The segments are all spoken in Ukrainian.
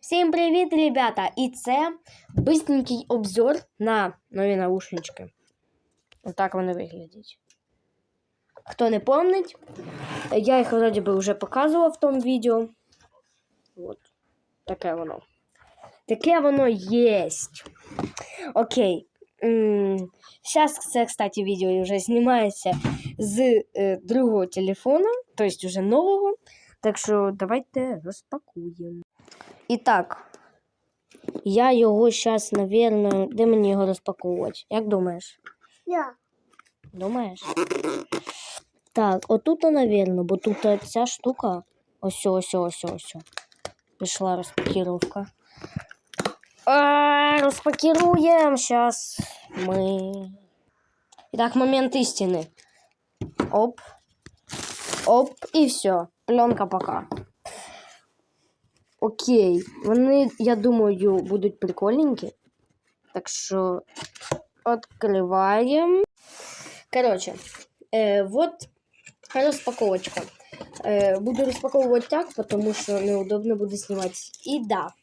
Всім привіт, ребята! І це бистренький обзор на нові наушнички. Отак вони виглядять. Хто не помнить, я їх вроді би вже показував в тому відео. От. Таке воно. Таке воно єсть. Окей. Зараз це, кстати, відео вже знімається з е, другого телефона, тобто вже нового. Так що давайте розпакуємо. І так, я його зараз, напевно, де мені його розпаковувати? Як думаєш? Я. Думаєш? Так, отут, напевно, бо тут ця штука. Ось, ось, ось, ось. Пішла розпакіровка. А, розпакіруємо зараз ми. І так, момент істини. Оп. Оп, і все. Пленка пока. Окей. Вони, я думаю, будуть прикольненькі. Так що відкриваємо. Короче, э, вот распаковочка. Э, буду распаковывать так, потому что неудобно буду снимать. И да,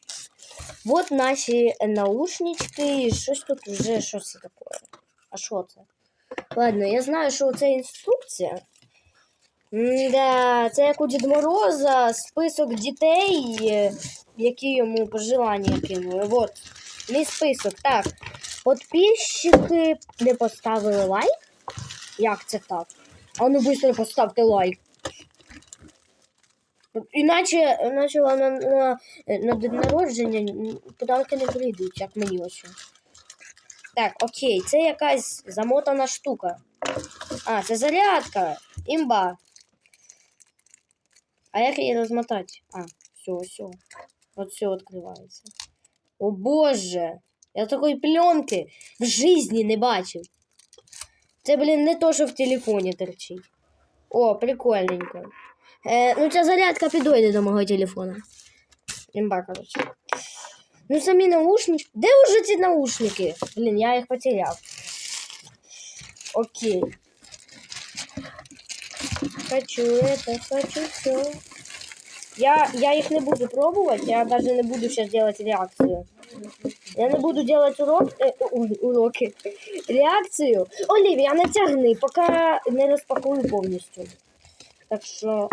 вот наши наушнички. Щось тут уже, що це таке? А що це? Ладно, я знаю, що це інструкція. Да, це як у Дід Мороза список дітей, які йому пожелання кинули. Вот, мій список. Так, Подписчики не поставили лайк. Як це так? А ну швидко поставте лайк. Іначе, вам на, на, на день народження подарки не прийдуть, як мені ось. Так, окей, це якась замотана штука. А, це зарядка. Імба. А як її розмотати? А, все, все. От все відкривається. О боже! Я такої пленки в житті не бачив. Це, блін, не то, що в телефоні торчить. О, прикольненько. Е, ну, ця зарядка підойде до мого телефона. Імба, короче. Ну, самі наушнички. Де вже ці наушники? Блін, я їх потеряв. Окей. Хочу это, хочу все. Я, я их не буду пробовать, я даже не буду сейчас делать реакцию. Я не буду делать урок, э, у- уроки. Реакцію. Олівія, натягни, поки не розпакую повністю. Так що.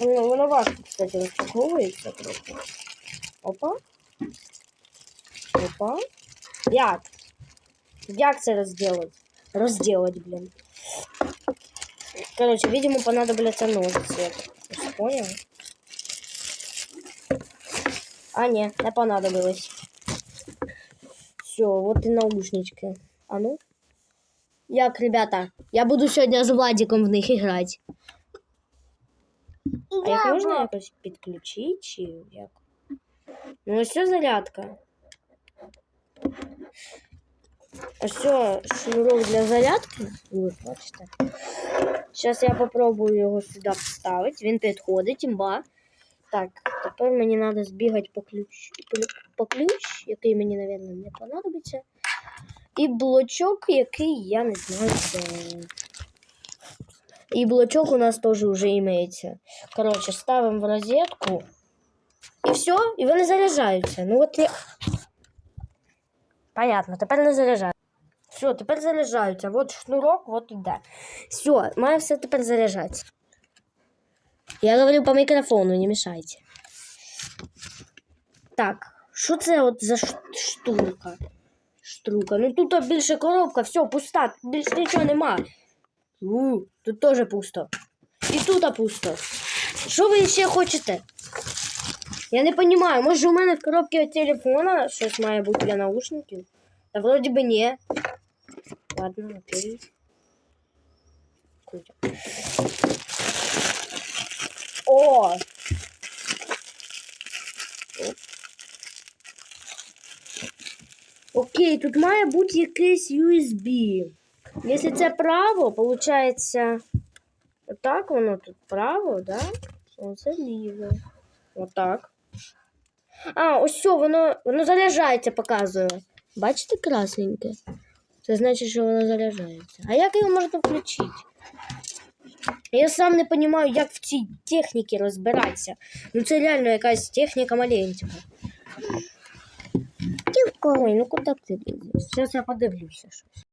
Ну, воно важко, кстати, розпаковується трохи. Опа. Опа. Як? Як це розділити? Розділити, блін. Короче, видимо, понадобляться ножиці. Я так ось понял. А, не, не понадобилось. Все, вот и наушнички. А ну. Як, ребята, я буду сьогодні з Владиком в них грати. А їх Я можна бо- якось підключити чи як? Ну, ось все зарядка. Ось все шнурок для зарядки. Вот, бачите. Зараз я попробую його сюди вставити. Він підходить, імба. Так, тепер мені треба збігати по ключ, по ключ, який мені, мабуть, не понадобиться. І блочок, який я не знаю де. І блочок у нас теж вже імеється. Коротше, ставимо в розетку. І все, і вони заряджаються. Ну от я. Понятно, тепер не заряджаються. Все, тепер заряджаються. От шнурок, от іде. Все, має все тепер заряджатися. Я говорю по мікрофону, не мешайте. Так, що це от за штука? Штука. Ну тут більше коробка, все, пуста, більше нічого нема. У, тут теж пусто. І тут пусто. Що ви ще хочете? Я не розумію, може у мене в коробці телефона щось має бути для наушників? Та вроді би ні. Ладно, окей. Крутя. О! Окей, тут має бути якийсь USB. Якщо це право, виходить. Отак воно тут право, да? Оце ліво. Отак. А, ось все, воно, воно заряджається, показує. Бачите красненьке? Це значить, що воно заряджається. А як його можна включити? Я сам не розумію, як в цій техніці розбиратися. Ну це реально якась техніка маленька. Тівко. Ой, ну куди ти лізеш? Зараз я подивлюся щось.